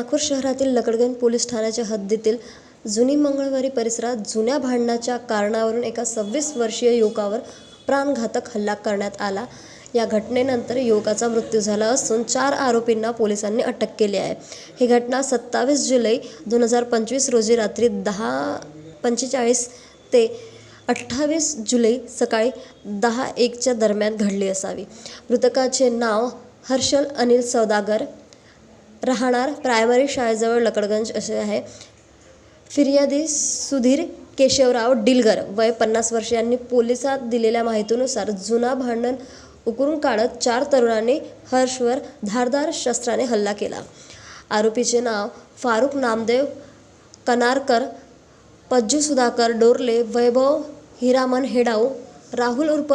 नागपूर शहरातील लकडगंज पोलीस ठाण्याच्या हद्दीतील जुनी मंगळवारी परिसरात जुन्या भांडणाच्या कारणावरून एका सव्वीस वर्षीय युवकावर प्राणघातक हल्ला करण्यात आला. या घटनेनंतर युवकाचा मृत्यू झाला असून चार आरोपींना पोलिसांनी अटक केली आहे. ही घटना सत्तावीस जुलै दोन हजार पंचवीस रोजी रात्री दहा पंचेचाळीस ते अठ्ठावीस जुलै सकाळी दहा एकच्या दरम्यान घडली असावी. मृतकाचे नाव हर्षल अनिल सौदागर राहणार प्रायमरी शाळेजवळ लकडगंज असे आहे. फिर्यादी सुधीर केशवराव डिलगर वय पन्नास वर्ष यांनी पोलिसात दिलेल्या माहितीनुसार जुना भांडण उकरून काढत चार तरुणांनी हर्षवर धारदार शस्त्राने हल्ला केला. आरोपीचे नाव फारुख नामदेव कनारकर पज्जू सुधाकर डोरले वैभव हिरामन हेडाऊ राहुल उर्फ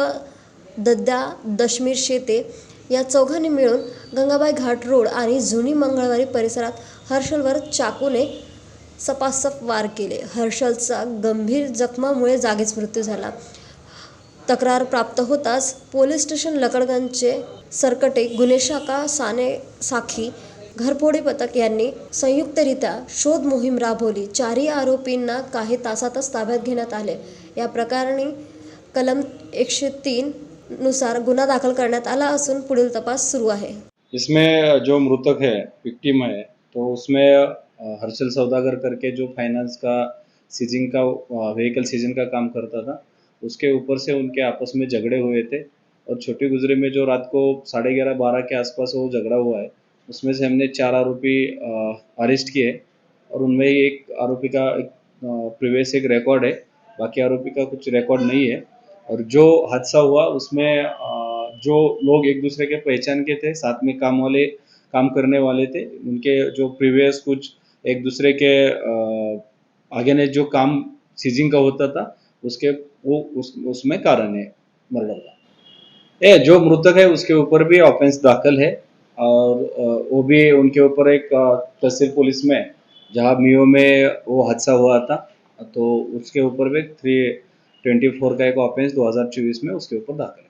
दद्या दशमीर शेते या चौघांनी मिळून गंगाबाई घाट रोड आणि जुनी मंगळवारी परिसरात हर्षलवर चाकूने सपासप वार केले. हर्षलचा गंभीर जखमामुळे जागीच मृत्यू झाला. तक्रार प्राप्त होताच पोलीस स्टेशन लकडगंजचे सरकटे गुन्हे शाखा साने साखी घरफोडी पथक यांनी संयुक्तरित्या शोध मोहीम राबवली. चारही आरोपींना काही तासातच ताब्यात घेण्यात आले. या प्रकरणी कलम एकशे तीन नुसार गुन्हा दाखल करण्यात आला असून पुढील तपास सुरू आहे. इसमें जो मृतक है विक्टिम है तो उसमें हर्षल सौदागर करके जो फाइनेंस का सीजिंग का व्हीकल सीज़न का काम करता था, उसके ऊपर से उनके आपस में झगड़े हुए थे और छोटी गुजरे में जो रात को साढ़े ग्यारह बारह के आसपास वो झगड़ा हुआ है, उसमें से हमने चार आरोपी अरेस्ट किए और उनमें एक आरोपी का एक प्रीवियस एक रिकॉर्ड है, बाकी आरोपी का कुछ रिकॉर्ड नहीं है। और जो हादसा हुआ, उसमें जो लोग एक दूसरे के पहचान के थे, साथ में काम वाले, काम करने वाले थे, उनके जो प्रीवियस कुछ एक दूसरे के आगे ने जो काम सीजिंग का होता था, उसके, वो, उस, उसमें कारण है, मर्डर का। ए, जो मृतक है, उसके ऊपर भी ऑफेंस दाखिल है और वो भी उनके ऊपर एक तहसील पुलिस में, जहाँ मियो में वो हादसा हुआ था तो उसके ऊपर भी थ्री ट्वेंटी फोर का एक ऑफेंस 2024 में उसके ऊपर दाखिल।